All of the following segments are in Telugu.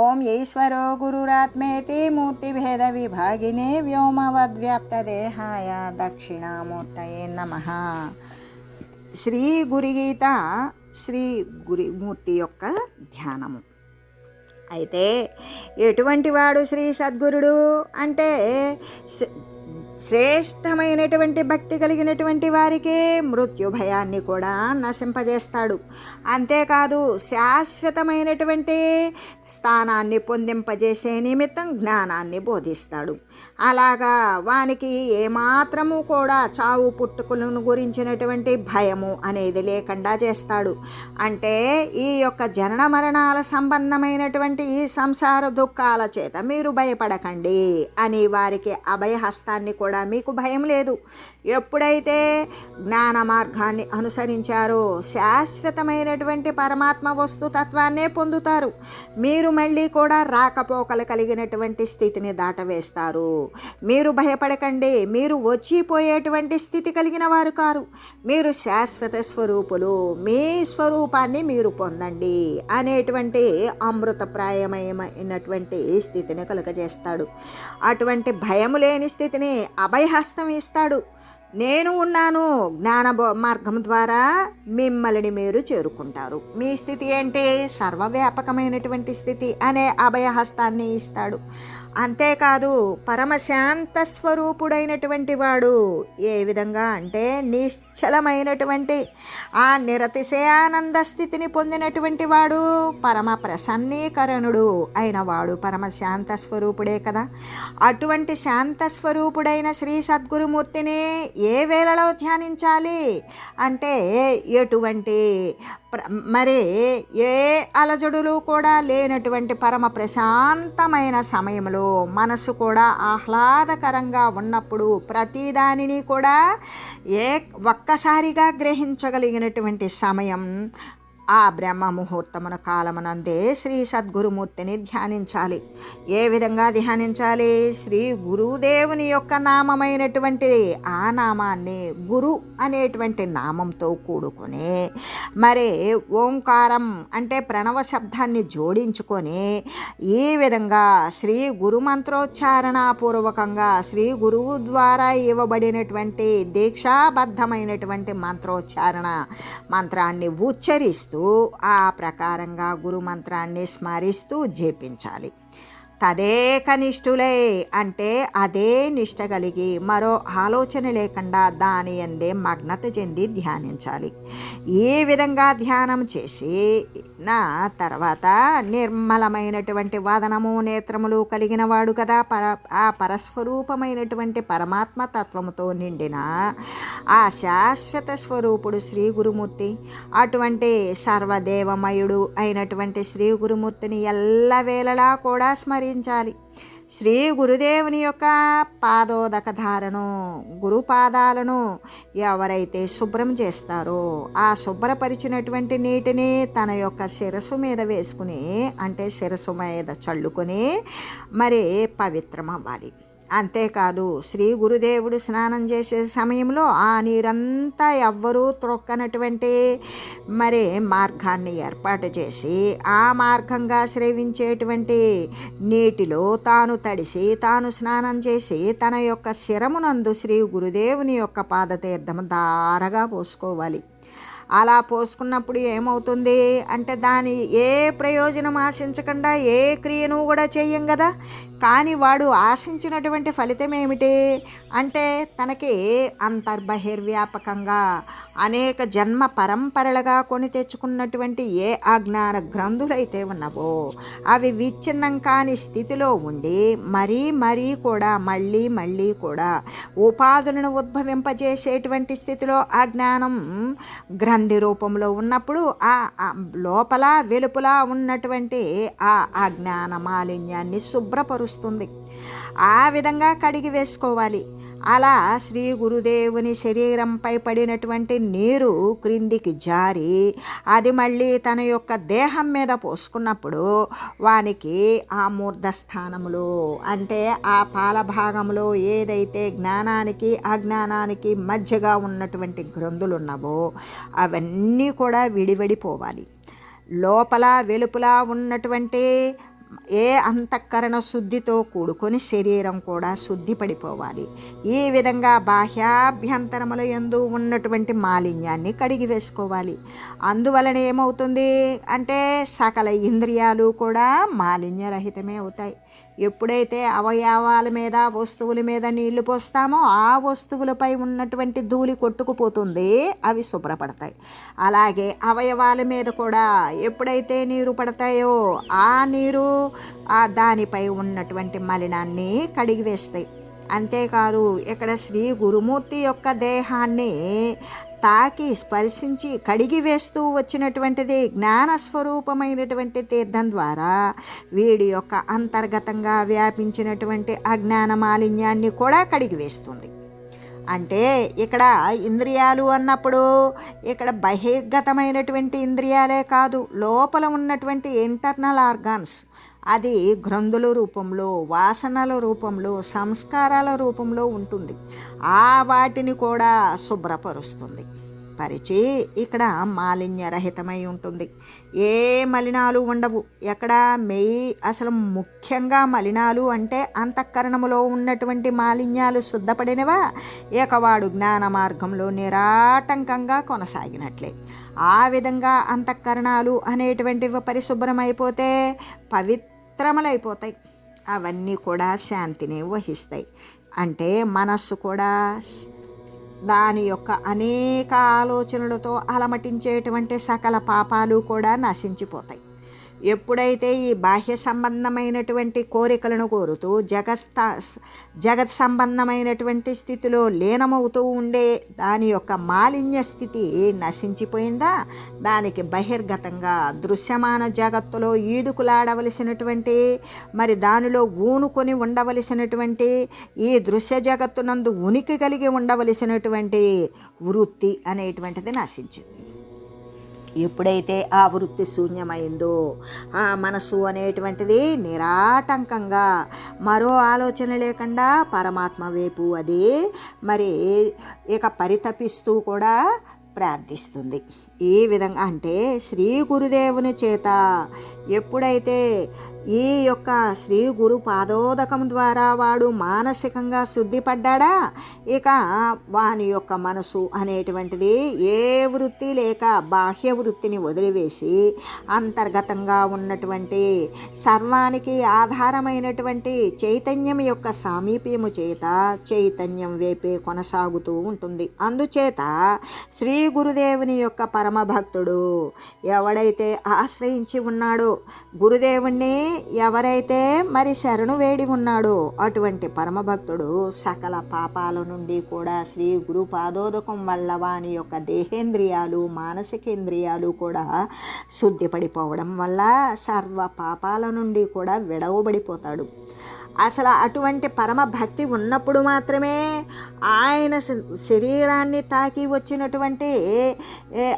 ఓం ఈశ్వరో గురురాత్మేతి మూర్తిభేద విభాగినే వ్యోమవద్వ్యాప్తదేహాయ దక్షిణామూర్తయే నమ. శ్రీ గురిగీత శ్రీ గురిమూర్తి యొక్క ధ్యానము. అయితే ఎటువంటి వాడు శ్రీ సద్గురుడు? అంటే శ్రేష్టమైనటువంటి భక్తి కలిగినటువంటి వారికి మృత్యు భయాన్ని కూడా నశింపజేస్తాడు. అంతేకాదు శాశ్వతమైనటువంటి స్థానాన్ని పొందింపజేసే నిమిత్తం జ్ఞానాన్ని బోధిస్తాడు. అలాగా వానికి ఏమాత్రము కూడా చావు పుట్టుకులను గురించినటువంటి భయము అనేది లేకుండా చేస్తాడు. అంటే ఈ యొక్క జనన మరణాల సంబంధమైనటువంటి ఈ సంసార దుఃఖాల చేత మీరు భయపడకండి అని వారికి అభయహస్తాన్ని కూడా మీకు భయం లేదు. ఎప్పుడైతే జ్ఞాన మార్గాన్ని అనుసరించారో శాశ్వతమైనటువంటి పరమాత్మ వస్తుతత్వాన్నే పొందుతారు. మీరు మళ్ళీ కూడా రాకపోకలు కలిగినటువంటి స్థితిని దాటవేస్తారు. మీరు భయపడకండి. మీరు వచ్చిపోయేటువంటి స్థితి కలిగిన వారు కారు. మీరు శాశ్వత స్వరూపులు. మీ స్వరూపాన్ని మీరు పొందండి అనేటువంటి అమృతప్రాయమైనటువంటి స్థితిని కలుగజేస్తాడు. అటువంటి భయము లేని స్థితిని అభయహస్తం ఇస్తాడు. నేను ఉన్నాను. జ్ఞాన మార్గం ద్వారా మిమ్మల్ని మీరు చేరుకుంటారు. మీ స్థితి ఏంటి? సర్వవ్యాపకమైనటువంటి స్థితి అనే అభయహస్తాన్ని ఇస్తాడు. అంతేకాదు పరమశాంత స్వరూపుడైనటువంటి వాడు ఏ విధంగా అంటే నిశ్చలమైనటువంటి ఆ నిరతిశయానంద స్థితిని పొందినటువంటి వాడు పరమ ప్రసన్నీకరణుడు అయిన వాడు. పరమశాంత స్వరూపుడే కదా. అటువంటి శాంత స్వరూపుడైన శ్రీ సద్గురుమూర్తిని ఏ వేళలో ధ్యానించాలి? అంటే ఎటువంటి మరి ఏ అలజడులు కూడా లేనటువంటి పరమ ప్రశాంతమైన సమయంలో మనసు కూడా ఆహ్లాదకరంగా ఉన్నప్పుడు ప్రతిదానిని కూడా ఏ ఒక్కసారిగా గ్రహించగలిగినటువంటి సమయం ఆ బ్రహ్మ ముహూర్తమున కాలమునందే శ్రీ సద్గురుమూర్తిని ధ్యానించాలి. ఏ విధంగా ధ్యానించాలి? శ్రీ గురుదేవుని యొక్క నామమైనటువంటి ఆ నామాన్ని గురు అనేటువంటి నామంతో కూడుకొని మరి ఓంకారం అంటే ప్రణవ శబ్దాన్ని జోడించుకొని ఈ విధంగా శ్రీ గురు మంత్రోచ్చారణపూర్వకంగా శ్రీ గురువు ద్వారా ఇవ్వబడినటువంటి దీక్షాబద్ధమైనటువంటి మంత్రోచ్చారణ మంత్రాన్ని ఉచ్చరిస్తూ ఆ ప్రకారంగా గురు మంత్రాన్ని స్మరిస్తూ జపించాలి. తదేక నిష్ఠులే అంటే అదే నిష్ట కలిగి మరో ఆలోచన లేకుండా దాని ఎందే మగ్నత చెంది ధ్యానించాలి. ఈ విధంగా ధ్యానం చేసి నా తర్వాత నిర్మలమైనటువంటి వదనము నేత్రములు కలిగిన వాడు కదా పర ఆ పరస్వరూపమైనటువంటి పరమాత్మ తత్వముతో నిండిన ఆ శాశ్వత స్వరూపుడు శ్రీ గురుమూర్తి. అటువంటి సర్వదేవమయుడు అయినటువంటి శ్రీ గురుమూర్తిని ఎల్లవేళలా కూడా స్మరి స్మరించాలి శ్రీ గురుదేవుని యొక్క పాదోదక ధారను ఎవరైతే శుభ్రం చేస్తారో ఆ శుభ్రపరిచినటువంటి నీటిని తన యొక్క శిరస్సు మీద వేసుకుని అంటే శిరస్సు మీద చల్లుకొని మరి పవిత్రం అవ్వాలి అంతేకాదు శ్రీ గురుదేవుడు స్నానం చేసే సమయంలో ఆ నీరంతా ఎవ్వరూ త్రొక్కనటువంటి మరి మార్గాన్ని ఏర్పాటు చేసి ఆ మార్గంగా స్రవించేటువంటి నీటిలో తాను తడిసి తాను స్నానం చేసి తన యొక్క శిరమునందు శ్రీ గురుదేవుని యొక్క పాదతీర్థం దారగా పోసుకోవాలి. అలా పోసుకున్నప్పుడు ఏమవుతుంది అంటే దాని ఏ ప్రయోజనం ఆశించకుండా ఏ క్రియను కూడా చెయ్యం కదా. కానీ వాడు ఆశించినటువంటి ఫలితం ఏమిటి? అంటే తనకి అంతర్బహిర్వ్యాపకంగా అనేక జన్మ పరంపరలుగా కొని తెచ్చుకున్నటువంటి ఏ అజ్ఞాన గ్రంథులైతే ఉన్నవో అవి విచ్ఛిన్నం కాని స్థితిలో ఉండి మరీ మరీ కూడా మళ్ళీ మళ్ళీ కూడా ఉపాధులను ఉద్భవింపజేసేటువంటి స్థితిలో ఆ జ్ఞానం గ్రంథి రూపంలో ఉన్నప్పుడు ఆ ఆ లోపల వెలుపల ఉన్నటువంటి ఆ అజ్ఞాన మాలిన్యాన్ని శుభ్రపరుస్తుంది ఆ విధంగా కడిగి వేసుకోవాలి. అలా శ్రీ గురుదేవుని శరీరంపై పడినటువంటి నీరు క్రిందికి జారి అది మళ్ళీ తన యొక్క దేహం మీద పోసుకున్నప్పుడు వానికి ఆ మూర్ధ స్థానంలో అంటే ఆ పాల భాగంలో ఏదైతే జ్ఞానానికి అజ్ఞానానికి మధ్యగా ఉన్నటువంటి గ్రంథులు ఉన్నావో అవన్నీ కూడా విడివిడిపోవాలి. లోపల వెలుపల ఉన్నటువంటి ఏ అంతఃకరణ శుద్ధితో కూడుకొని శరీరం కూడా శుద్ధి పడిపోవాలి ఈ విధంగా బాహ్యాభ్యంతరముల ఎందు ఉన్నటువంటి మాలిన్యాన్ని కడిగి వేసుకోవాలి. అందువలన ఏమవుతుంది? అంటే సకల ఇంద్రియాలు కూడా మాలిన్యరహితమే అవుతాయి. ఎప్పుడైతే అవయవాల మీద వస్తువుల మీద నీళ్ళు పోస్తామో ఆ వస్తువులపై ఉన్నటువంటి ధూళి కొట్టుకుపోతుంది అవి శుభ్రపడతాయి. అలాగే అవయవాల మీద కూడా ఎప్పుడైతే నీరు పడతాయో ఆ నీరు ఆ దానిపై ఉన్నటువంటి మలినాన్ని కడిగివేస్తాయి. అంతేకాదు ఇక్కడ శ్రీ గురుమూర్తి యొక్క దేహాన్ని తాకి స్పర్శించి కడిగి వేస్తూ వచ్చినటువంటిది జ్ఞాన స్వరూపమైనటువంటి తీర్థం ద్వారా వీడి యొక్క అంతర్గతంగా వ్యాపించినటువంటి అజ్ఞాన మాలిన్యాన్ని కూడా కడిగి వేస్తుంది. అంటే ఇక్కడ ఇంద్రియాలు అన్నప్పుడు ఇక్కడ బహిర్గతమైనటువంటి ఇంద్రియాలే కాదు లోపల ఉన్నటువంటి ఇంటర్నల్ ఆర్గాన్స్ అది గ్రంథుల రూపంలో వాసనల రూపంలో సంస్కారాల రూపంలో ఉంటుంది. ఆ వాటిని కూడా శుభ్రపరుస్తుంది. పరిచి ఇక్కడ మాలిన్యరహితమై ఉంటుంది. ఏ మలినాలు ఉండవు. ఎక్కడ మెయి అసలు ముఖ్యంగా మలినాలు అంటే అంతఃకరణములో ఉన్నటువంటి మాలిన్యాలు శుద్ధపడినవా? ఏకవాడు జ్ఞాన మార్గంలో నిరాటంకంగా కొనసాగినట్లే. ఆ విధంగా అంతఃకరణాలు అనేటువంటివి పరిశుభ్రమైపోతే పవిత్ర పవిత్రములైపోతాయి అవన్నీ కూడా శాంతిని వహిస్తాయి. అంటే మనస్సు కూడా దాని యొక్క అనేక ఆలోచనలతో అలమటించేటువంటి సకల పాపాలు కూడా నశించిపోతాయి. ఎప్పుడైతే ఈ బాహ్య సంబంధమైనటువంటి కోరికలను కోరుతూ జగత్ జగత్ సంబంధమైనటువంటి స్థితిలో లీనమవుతూ ఉండే దాని యొక్క మాలిన్య స్థితి నశించిపోయిందా? దానికి బహిర్గతంగా దృశ్యమాన జగత్తులో ఈదుకులాడవలసినటువంటి మరి దానిలో ఊనుకొని ఉండవలసినటువంటి ఈ దృశ్య జగత్తునందు ఉనికి కలిగి ఉండవలసినటువంటి వృత్తి అనేటువంటిది నశించింది. ఎప్పుడైతే ఆ వృత్తి శూన్యమైందో ఆ మనసు అనేటువంటిది నిరాటంకంగా మరో ఆలోచన లేకుండా పరమాత్మ వైపు అది మరి ఇక పరితపిస్తూ కూడా ప్రార్థిస్తుంది. ఈ విధంగా అంటే శ్రీ గురుదేవుని చేత ఎప్పుడైతే ఈ యొక్క శ్రీ గురు పాదోదకం ద్వారా వాడు మానసికంగా శుద్ధిపడ్డాడా? ఇక వాని యొక్క మనసు అనేటువంటిది ఏ వృత్తి లేక బాహ్య వృత్తిని వదిలివేసి అంతర్గతంగా ఉన్నటువంటి సర్వానికి ఆధారమైనటువంటి చైతన్యం యొక్క సామీప్యము చేత చైతన్యం వేపే కొనసాగుతూ ఉంటుంది. అందుచేత శ్రీ గురుదేవుని యొక్క పరమభక్తుడు ఎవడైతే ఆశ్రయించి ఉన్నాడో గురుదేవుణ్ణి ఎవరైతే మరి శరణు వేడి ఉన్నాడో అటువంటి పరమభక్తుడు సకల పాపాల నుండి కూడా శ్రీ గురు పాదోదకం వల్ల వాని యొక్క దేహేంద్రియాలు మానసికేంద్రియాలు కూడా శుద్ధిపడిపోవడం వల్ల సర్వ పాపాల నుండి కూడా విడవబడిపోతాడు. అసలు అటువంటి పరమ భక్తి ఉన్నప్పుడు మాత్రమే ఆయన శరీరాన్ని తాకి వచ్చినటువంటి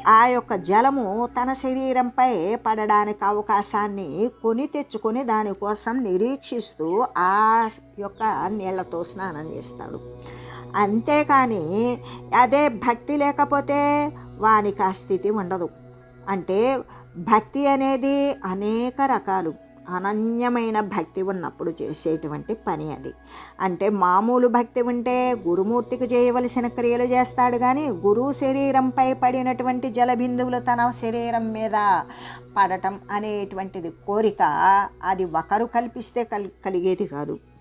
ఆ యొక్క జలము తన శరీరంపై పడడానికి అవకాశాన్ని కొని తెచ్చుకొని దానికోసం నిరీక్షిస్తూ ఆ యొక్క నీళ్ళతో స్నానం చేస్తాడు. అంతేకాని అదే భక్తి లేకపోతే వానికి ఆ స్థితి ఉండదు. అంటే భక్తి అనేది అనేక రకాలు. అనన్యమైన భక్తి ఉన్నప్పుడు చేసేటువంటి పని అది. అంటే మామూలు భక్తి ఉంటే గురుమూర్తికి చేయవలసిన క్రియలు చేస్తాడు కానీ గురువు శరీరంపై పడినటువంటి జలబిందువులు తన శరీరం మీద పడటం అనేటువంటిది కోరిక అది ఒకరు కల్పిస్తే కలి కలిగేది కాదు.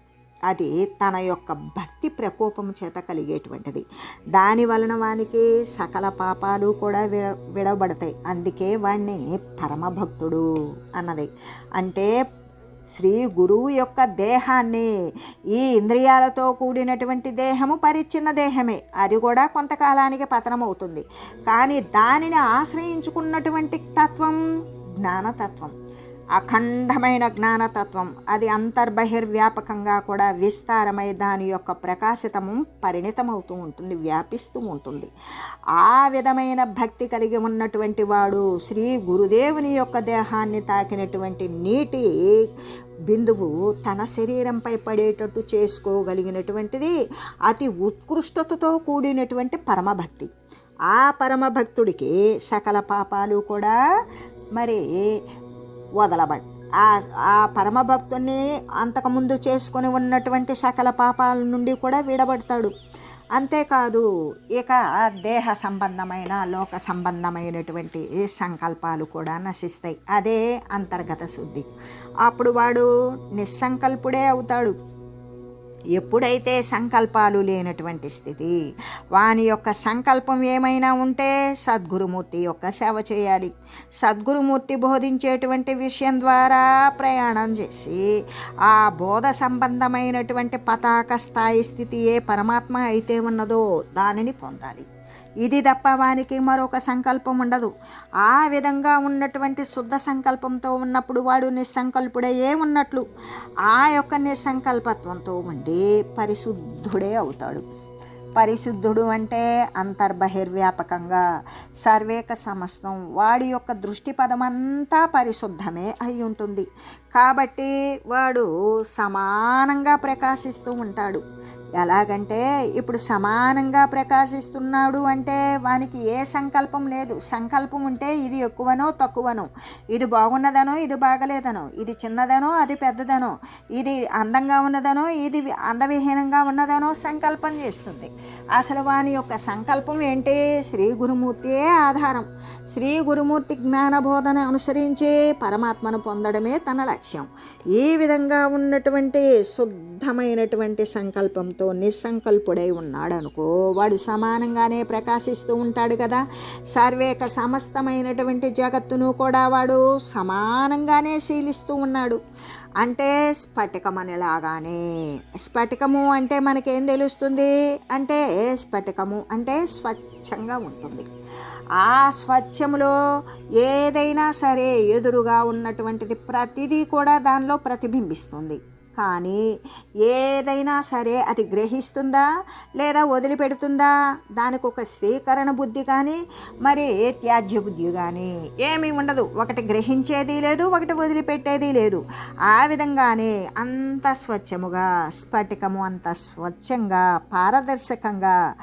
అది తన యొక్క భక్తి ప్రకోపం చేత కలిగేటువంటిది. దాని వలన వానికి సకల పాపాలు కూడా విడ విడబడతాయి అందుకే వాణ్ణి పరమభక్తుడు అన్నది. అంటే శ్రీ గురువు యొక్క దేహాన్ని ఈ ఇంద్రియాలతో కూడినటువంటి దేహము పరిచ్ఛిన్న దేహమే. అది కూడా కొంతకాలానికి పతనమవుతుంది. కానీ దానిని ఆశ్రయించుకున్నటువంటి తత్వం జ్ఞానతత్వం. అఖండమైన జ్ఞానతత్వం అది అంతర్బహిర్వ్యాపకంగా కూడా విస్తారమై దాని యొక్క ప్రకాశితము పరిణితమవుతూ ఉంటుంది వ్యాపిస్తూ ఉంటుంది. ఆ విధమైన భక్తి కలిగి ఉన్నటువంటి వాడు శ్రీ గురుదేవుని యొక్క దేహాన్ని తాకినటువంటి నీటి బిందువు తన శరీరంపై పడేటట్టు చేసుకోగలిగినటువంటిది అతి ఉత్కృష్టతతో కూడినటువంటి పరమభక్తి. ఆ పరమభక్తుడికి సకల పాపాలు కూడా మరి వదలబడు. ఆ ఆ పరమభక్తుడిని అంతకుముందు చేసుకొని ఉన్నటువంటి సకల పాపాల నుండి కూడా విడబడతాడు. అంతేకాదు ఇక దేహ సంబంధమైన లోక సంబంధమైనటువంటి సంకల్పాలు కూడా నశిస్తాయి. అదే అంతర్గత శుద్ధి. అప్పుడు వాడు నిస్సంకల్పుడే అవుతాడు. ఎప్పుడైతే సంకల్పాలు లేనటువంటి స్థితి వాని యొక్క సంకల్పం ఏమైనా ఉంటే సద్గురుమూర్తి యొక్క సేవ చేయాలి. సద్గురుమూర్తి బోధించేటువంటి విషయం ద్వారా ప్రయాణం చేసి ఆ బోధ సంబంధమైనటువంటి పతాక స్థాయి స్థితి ఏ పరమాత్మ అయితే ఉన్నదో దానిని పొందాలి. ఇది తప్ప వానికి మరొక సంకల్పం ఉండదు. ఆ విధంగా ఉన్నటువంటి శుద్ధ సంకల్పంతో ఉన్నప్పుడు వాడు నిస్సంకల్పుడే ఉన్నట్లు ఆ యొక్క నిస్సంకల్పత్వంతో ఉండి పరిశుద్ధుడే అవుతాడు. పరిశుద్ధుడు అంటే అంతర్బహిర్వ్యాపకంగా సర్వేక సమస్తం వాడి యొక్క దృష్టి పదమంతా పరిశుద్ధమే అయి ఉంటుంది. కాబట్టి వాడు సమానంగా ప్రకాశిస్తూ ఉంటాడు. ఎలాగంటే ఇప్పుడు సమానంగా ప్రకాశిస్తున్నాడు అంటే వానికి ఏ సంకల్పం లేదు. సంకల్పం ఉంటే ఇది ఎక్కువనో తక్కువనో. ఇది బాగున్నదనో ఇది బాగలేదనో. ఇది చిన్నదనో అది పెద్దదనో. ఇది అందంగా ఉన్నదనో ఇది అందవిహీనంగా ఉన్నదనో సంకల్పం చేస్తుంది. అసలు వాని యొక్క సంకల్పం ఏంటి? శ్రీ గురుమూర్తియే ఆధారం. శ్రీ గురుమూర్తి జ్ఞానబోధన అనుసరించి పరమాత్మను పొందడమే తన లక్ష్యం. ఈ విధంగా ఉన్నటువంటి శుద్ధమైనటువంటి సంకల్పంతో నిస్సంకల్పుడై ఉన్నాడు అనుకో వాడు సమానంగానే ప్రకాశిస్తూ ఉంటాడు కదా. సర్వేక సమస్తమైనటువంటి జగత్తును కూడా వాడు సమానంగానే శీలిస్తూ ఉన్నాడు. అంటే స్ఫటికం అనేలాగానే స్ఫటికము అంటే మనకేం తెలుస్తుంది? అంటే స్ఫటికము అంటే స్వచ్ఛంగా ఉంటుంది. ఆ స్వచ్ఛములో ఏదైనా సరే ఎదురుగా ఉన్నటువంటిది ప్రతిదీ కూడా దానిలో ప్రతిబింబిస్తుంది. కానీ ఏదైనా సరే అది గ్రహిస్తుందా లేదా వదిలిపెడుతుందా? దానికి ఒక స్వీకరణ బుద్ధి కానీ మరి త్యాజ్య బుద్ధి కానీ ఏమీ ఉండదు. ఒకటి గ్రహించేది లేదు ఒకటి వదిలిపెట్టేది లేదు. ఆ విధంగానే అంత స్వచ్ఛముగా స్ఫటికము అంత స్వచ్ఛంగా పారదర్శకంగా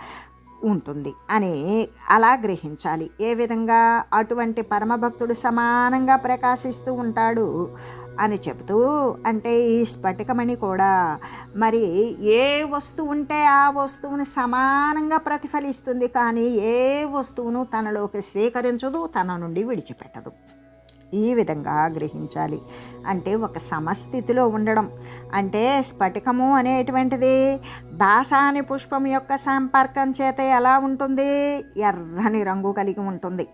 ఉంటుంది అని అలా గ్రహించాలి. ఏ విధంగా? అటువంటి పరమభక్తుడు సమానంగా ప్రకాశిస్తూ ఉంటాడు అని చెబుతూ అంటే ఈ స్ఫటికమణి కూడా మరి ఏ వస్తువు ఉంటే ఆ వస్తువుని సమానంగా ప్రతిఫలిస్తుంది కానీ ఏ వస్తువును తనలోకి స్వీకరించదు తన నుండి విడిచిపెట్టదు. ఈ విధంగా గ్రహించాలి. అంటే ఒక సమస్థితిలో ఉండడం. అంటే స్ఫటికము అనేటువంటిది దాసాని పుష్పం యొక్క సంపర్కం చేత ఎలా ఉంటుంది? ఎర్రని రంగు కలిగి ఉంటుంది.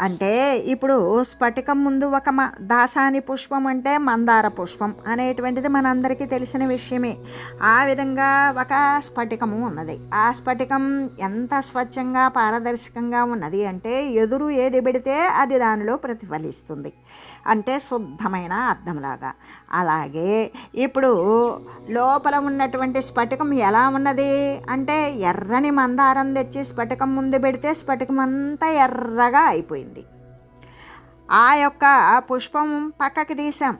అంటే ఇప్పుడు స్ఫటికం ముందు ఒక మ దాసాని పుష్పం అంటే మందార పుష్పం అనేటువంటిది మనందరికీ తెలిసిన విషయమే. ఆ విధంగా ఒక స్ఫటికము ఉన్నది. ఆ స్ఫటికం ఎంత స్వచ్ఛంగా పారదర్శకంగా ఉన్నది అంటే ఎదురు ఏది పెడితే అది దానిలో ప్రతిఫలిస్తుంది. అంటే శుద్ధమైన అర్థంలాగా. అలాగే ఇప్పుడు లోపల ఉన్నటువంటి స్ఫటికం ఎలా ఉన్నది? అంటే ఎర్రని మందారం తెచ్చి స్ఫటికం ముందు పెడితే స్ఫటికం అంతా ఎర్రగా అయిపోయింది. ఆ యొక్క పుష్పం పక్కకి తీసాం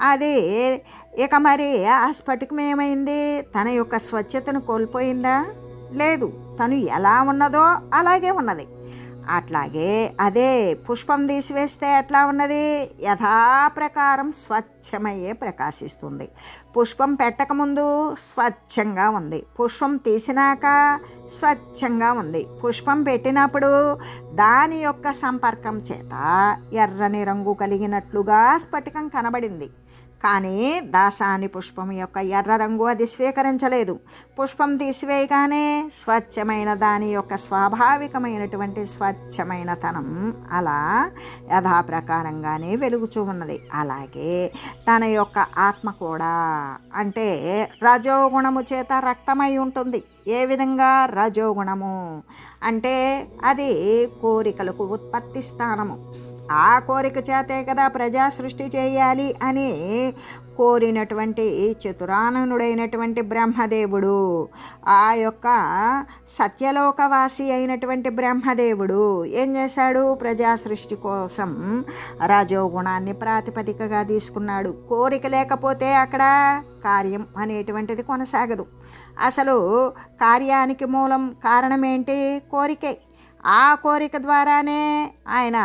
అది ఇక మరి ఆ స్ఫటికం ఏమైంది? తన యొక్క స్వచ్ఛతను కోల్పోయిందా? లేదు. తను ఎలా ఉన్నదో అలాగే ఉన్నది. అట్లాగే అదే పుష్పం తీసివేస్తే ఎట్లా ఉన్నది? యథాప్రకారం స్వచ్ఛమయ్యే ప్రకాశిస్తుంది. పుష్పం పెట్టకముందు స్వచ్ఛంగా ఉంది. పుష్పం తీసినాక స్వచ్ఛంగా ఉంది. పుష్పం పెట్టినప్పుడు దాని యొక్క సంపర్కం చేత ఎర్రని రంగు కలిగినట్లుగా స్ఫటికం కనబడింది. కానీ దాసాని పుష్పం యొక్క ఎర్ర రంగు అది స్వీకరించలేదు. పుష్పం తీసివేయగానే స్వచ్ఛమైన దాని యొక్క స్వాభావికమైనటువంటి స్వచ్ఛమైన తనం అలా యథాప్రకారంగానే వెలుగుచూ ఉన్నది. అలాగే తన యొక్క ఆత్మ కూడా అంటే రజోగుణము చేత రక్తమై ఉంటుంది. ఏ విధంగా? రజోగుణము. అంటే అది కోరికలకు ఉత్పత్తి స్థానము. ఆ కోరిక చేతే కదా ప్రజా సృష్టి చేయాలి అని కోరినటువంటి చతురాననుడైనటువంటి బ్రహ్మదేవుడు ఆ యొక్క సత్యలోకవాసి అయినటువంటి బ్రహ్మదేవుడు ఏం చేశాడు? ప్రజా సృష్టి కోసం రజోగుణాన్ని ప్రాతిపదికగా తీసుకున్నాడు. కోరిక లేకపోతే అక్కడ కార్యం అనేటువంటిది కొనసాగదు. అసలు కార్యానికి మూలం కారణం ఏంటి? కోరికే. ఆ కోరిక ద్వారానే ఆయన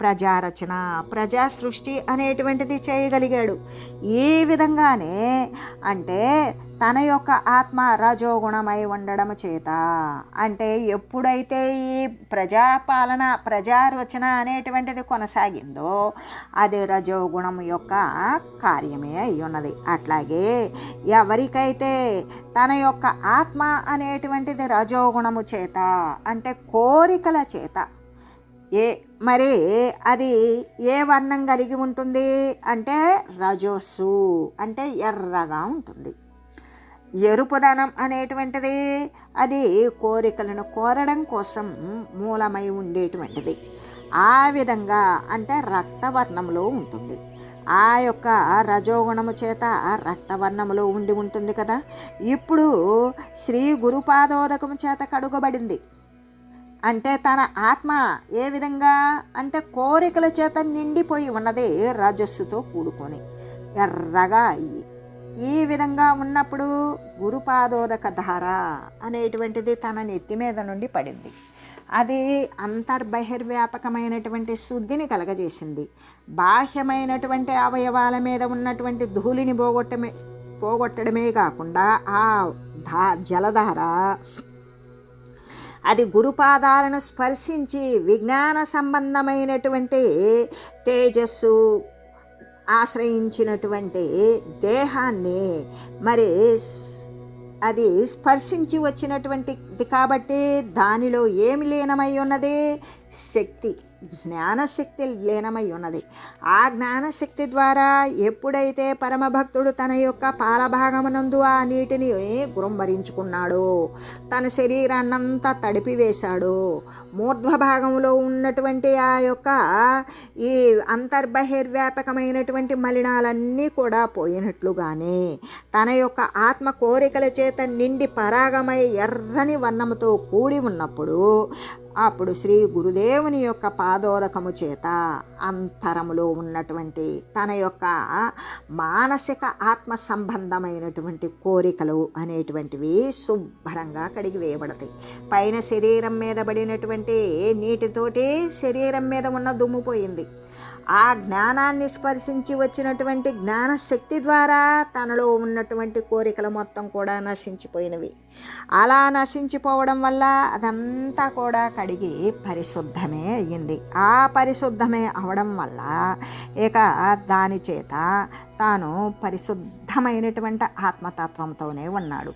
ప్రజారచన ప్రజా సృష్టి అనేటువంటిది చేయగలిగాడు. ఈ విధంగానే అంటే తన యొక్క ఆత్మ రజోగుణమై ఉండడం చేత. అంటే ఎప్పుడైతే ఈ ప్రజాపాలన ప్రజారచన అనేటువంటిది కొనసాగిందో అది రజోగుణం యొక్క కార్యమే అయి ఉన్నది అట్లాగే ఎవరికైతే తన యొక్క ఆత్మ అనేటువంటిది రజోగుణము చేత అంటే కోరికల చేత ఏ మరి అది ఏ వర్ణం కలిగి ఉంటుంది? అంటే రజోస్సు అంటే ఎర్రగా ఉంటుంది. ఎరుపుదనం అనేటువంటిది. అది కోరికలను కోరడం కోసం మూలమై ఉండేటువంటిది. ఆ విధంగా అంటే రక్తవర్ణంలో ఉంటుంది. ఆ యొక్క రజోగుణము చేత రక్తవర్ణములో ఉండి ఉంటుంది కదా. ఇప్పుడు శ్రీ గురుపాదోదకము చేత కడుగబడింది. అంటే తన ఆత్మ ఏ విధంగా అంటే కోరికల చేత నిండిపోయి ఉన్నది రజస్సుతో కూడుకొని ఎర్రగా అయ్యి ఈ విధంగా ఉన్నప్పుడు గురుపాదోదక ధార అనేటువంటిది తన నెత్తి మీద నుండి పడింది. అది అంతర్బహిర్వ్యాపకమైనటువంటి శుద్ధిని కలగజేసింది. బాహ్యమైనటువంటి అవయవాల మీద ఉన్నటువంటి ధూళిని పోగొట్టమే పోగొట్టడమే కాకుండా ఆ ధా జలధార అది గురుపాదాలను స్పర్శించి విజ్ఞాన సంబంధమైనటువంటి తేజస్సు ఆశ్రయించినటువంటి దేహాన్ని మరి అది స్పర్శించి వచ్చినటువంటిది కాబట్టి దానిలో ఏమి లీనమై ఉన్నది? శక్తి జ్ఞానశక్తి లీనమై ఉన్నది. ఆ జ్ఞానశక్తి ద్వారా ఎప్పుడైతే పరమభక్తుడు తన యొక్క పాలభాగమునందు ఆ నీటిని గురంభరించుకున్నాడో తన శరీరాన్నంతా తడిపివేశాడు మూర్ధ్వ భాగంలో ఉన్నటువంటి ఆ యొక్క ఈ అంతర్బహిర్వ్యాపకమైనటువంటి మలినాలన్నీ కూడా పోయినట్లుగానే తన యొక్క ఆత్మ కోరికల చేత నిండి పరాగమై ఎర్రని వర్ణముతో కూడి ఉన్నప్పుడు అప్పుడు శ్రీ గురుదేవుని యొక్క పాదోదకము చేత అంతరములో ఉన్నటువంటి తన యొక్క మానసిక ఆత్మ సంబంధమైనటువంటి కోరికలు అనేటువంటివి శుభ్రంగా కడిగి వేయబడతాయి. పైన శరీరం మీద పడినటువంటి నీటితోటి శరీరం మీద ఉన్న దుమ్ము పోయింది. ఆ జ్ఞానాన్ని స్పర్శించి వచ్చినటువంటి జ్ఞానశక్తి ద్వారా తనలో ఉన్నటువంటి కోరికలు మొత్తం కూడా నశించిపోయినవి. అలా నశించిపోవడం వల్ల అదంతా కూడా కడిగి పరిశుద్ధమే అయ్యింది. ఆ పరిశుద్ధమే అవడం వల్ల ఇక దాని చేత తాను పరిశుద్ధమైనటువంటి ఆత్మతత్వంతోనే ఉన్నాడు.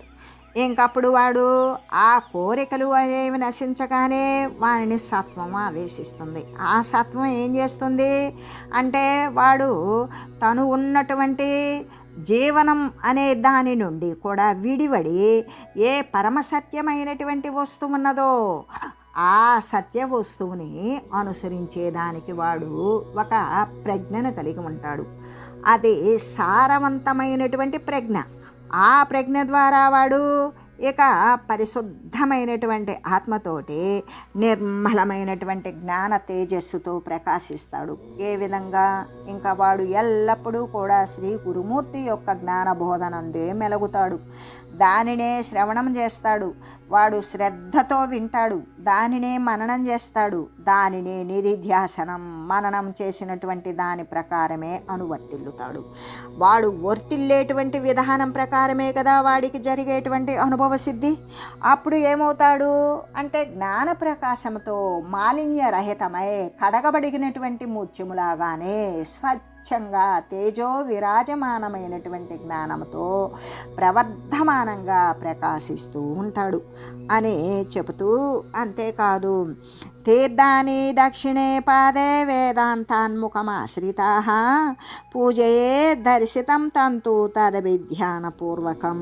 ఇంకప్పుడు వాడు ఆ కోరికలు అనేవి నశించగానే వారిని సత్వం ఆవేశిస్తుంది. ఆ సత్వం ఏం చేస్తుంది? అంటే వాడు తను ఉన్నటువంటి జీవనం అనే దాని నుండి కూడా విడివడి ఏ పరమసత్యమైనటువంటి వస్తువు ఉన్నదో ఆ సత్య వస్తువుని అనుసరించేదానికి వాడు ఒక ప్రజ్ఞను కలిగి ఉంటాడు. అది సారవంతమైనటువంటి ప్రజ్ఞ. ఆ ప్రజ్ఞ ద్వారా వాడు ఇక పరిశుద్ధమైనటువంటి ఆత్మతోటి నిర్మలమైనటువంటి జ్ఞాన తేజస్సుతో ప్రకాశిస్తాడు. ఏ విధంగా? ఇంకా వాడు ఎల్లప్పుడూ కూడా శ్రీ గురుమూర్తి యొక్క జ్ఞాన బోధనందే మెలుగుతాడు. దానినే శ్రవణం చేస్తాడు. వాడు శ్రద్ధతో వింటాడు దానినే మననం చేస్తాడు దానినే నిధిధ్యాసనం మననం చేసినటువంటి దాని ప్రకారమే అనువర్తిల్లుతాడు. వాడు వర్తిల్లేటువంటి విధానం ప్రకారమే కదా వాడికి జరిగేటువంటి అనుభవ సిద్ధి. అప్పుడు ఏమవుతాడు అంటే జ్ఞాన ప్రకాశంతో మాలిన్యరహితమై కడగబడిగినటువంటి కడగబడినటువంటి స్వచ్ఛ స్వచ్ఛంగా తేజో విరాజమానమైనటువంటి జ్ఞానంతో ప్రవర్ధమానంగా ప్రకాశిస్తూ ఉంటాడు. అని చెబుతూ అంతేకాదు తీర్థాని దక్షిణే పాదే వేదాంతాన్ముఖమాశ్రితా పూజయే దర్శితం తంతు తదభిధ్యానపూర్వకం.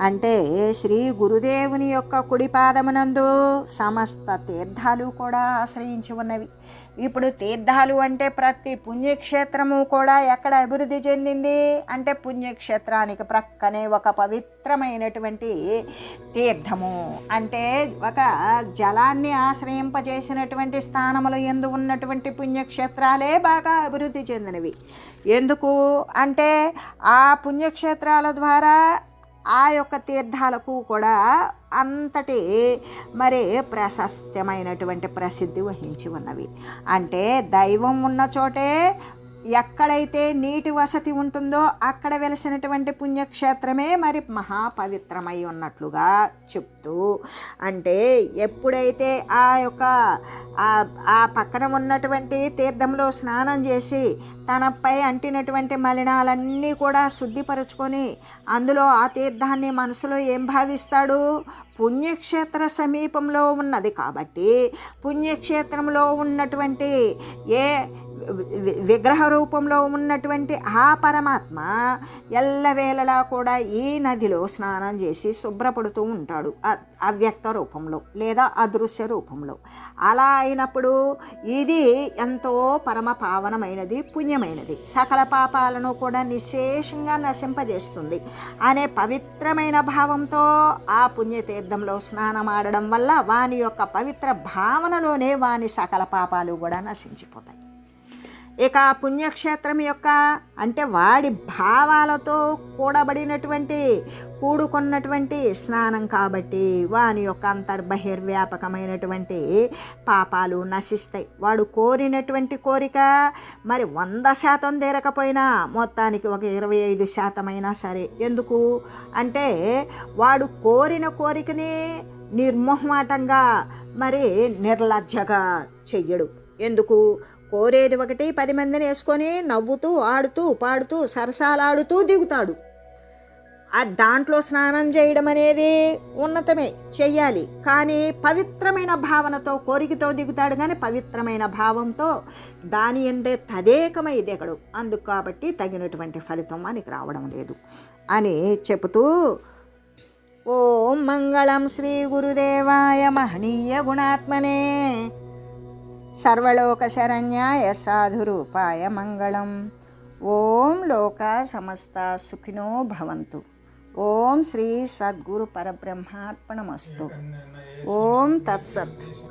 అంటే శ్రీ గురుదేవుని యొక్క కుడిపాదమునందు సమస్త తీర్థాలు కూడా ఆశ్రయించి ఉన్నవి. ఇప్పుడు తీర్థాలు అంటే ప్రతి పుణ్యక్షేత్రము కూడా ఎక్కడ అభివృద్ధి చెందింది? అంటే పుణ్యక్షేత్రానికి ప్రక్కనే ఒక పవిత్రమైనటువంటి తీర్థము. అంటే ఒక జలాన్ని ఆశ్రయింపజేసినటువంటి స్థానములు ఎందు ఉన్నటువంటి పుణ్యక్షేత్రాలే బాగా అభివృద్ధి చెందినవి. ఎందుకు? అంటే ఆ పుణ్యక్షేత్రాల ద్వారా ఆ యొక్క తీర్థాలకు కూడా అంతటి మరి ప్రశస్తమైనటువంటి ప్రసిద్ధి వహించి ఉన్నవి. అంటే దైవం ఉన్న చోటే ఎక్కడైతే నీటి వసతి ఉంటుందో అక్కడ వెలిసినటువంటి పుణ్యక్షేత్రమే మరి మహాపవిత్రమై ఉన్నట్లుగా చెప్తూ అంటే ఎప్పుడైతే ఆ యొక్క ఆ- పక్కన ఉన్నటువంటి తీర్థంలో స్నానం చేసి తనపై అంటినటువంటి మలినాలన్నీ కూడా శుద్ధిపరచుకొని అందులో ఆ తీర్థాన్ని మనసులో ఏం భావిస్తాడు? పుణ్యక్షేత్ర సమీపంలో ఉన్నది కాబట్టి పుణ్యక్షేత్రంలో ఉన్నటువంటి ఏ విగ్రహ రూపంలో ఉన్నటువంటి ఆ పరమాత్మ ఎల్లవేళలా కూడా ఈ నదిలో స్నానం చేసి శుభ్రపడుతూ ఉంటాడు. అవ్యక్త రూపంలో లేదా అదృశ్య రూపంలో. అలా అయినప్పుడు ఇది ఎంతో పరమ పావనమైనది పుణ్యమైనది. సకల పాపాలను కూడా నిశేషంగా నశింపజేస్తుంది అనే పవిత్రమైన భావంతో ఆ పుణ్యతీర్థంలో స్నానమాడడం వల్ల వాని యొక్క పవిత్ర భావనలోనే వాని సకల పాపాలు కూడా నశించిపోతాయి. ఇక పుణ్యక్షేత్రం యొక్క అంటే వాడి భావాలతో కూడబడినటువంటి కూడుకున్నటువంటి స్నానం కాబట్టి వాని యొక్క అంతర్బహిర్వ్యాపకమైనటువంటి పాపాలు నశిస్తాయి. వాడు కోరినటువంటి కోరిక మరి వంద శాతం తీరకపోయినా మొత్తానికి ఒక ఇరవై ఐదు శాతమైనా సరే. ఎందుకు? అంటే వాడు కోరిన కోరికని నిర్మోహమాటంగా మరి నిర్లజ్జగా చెయ్యడు. ఎందుకు? కోరేది ఒకటి పది మందిని వేసుకొని నవ్వుతూ ఆడుతూ పాడుతూ సరసాలాడుతూ దిగుతాడు. ఆ దాంట్లో స్నానం చేయడం అనేది ఉన్నతమే చెయ్యాలి. కానీ పవిత్రమైన భావనతో కోరికతో దిగుతాడు కానీ పవిత్రమైన భావంతో దాని ఎందే తదేకమై దిగడు. అందుకు కాబట్టి తగినటువంటి ఫలితం మనకి రావడం లేదు అని చెబుతూ ఓం మంగళం శ్రీ గురుదేవాయ మహనీయ గుణాత్మనే సర్వలోక శరణ్యాయ సాధురూపాయ మంగళం. ఓం లోక సమస్త సుఖినో భవంతు. ఓం శ్రీ సద్గురు పరబ్రహ్మార్పణమస్తు. ఓం తత్సత్.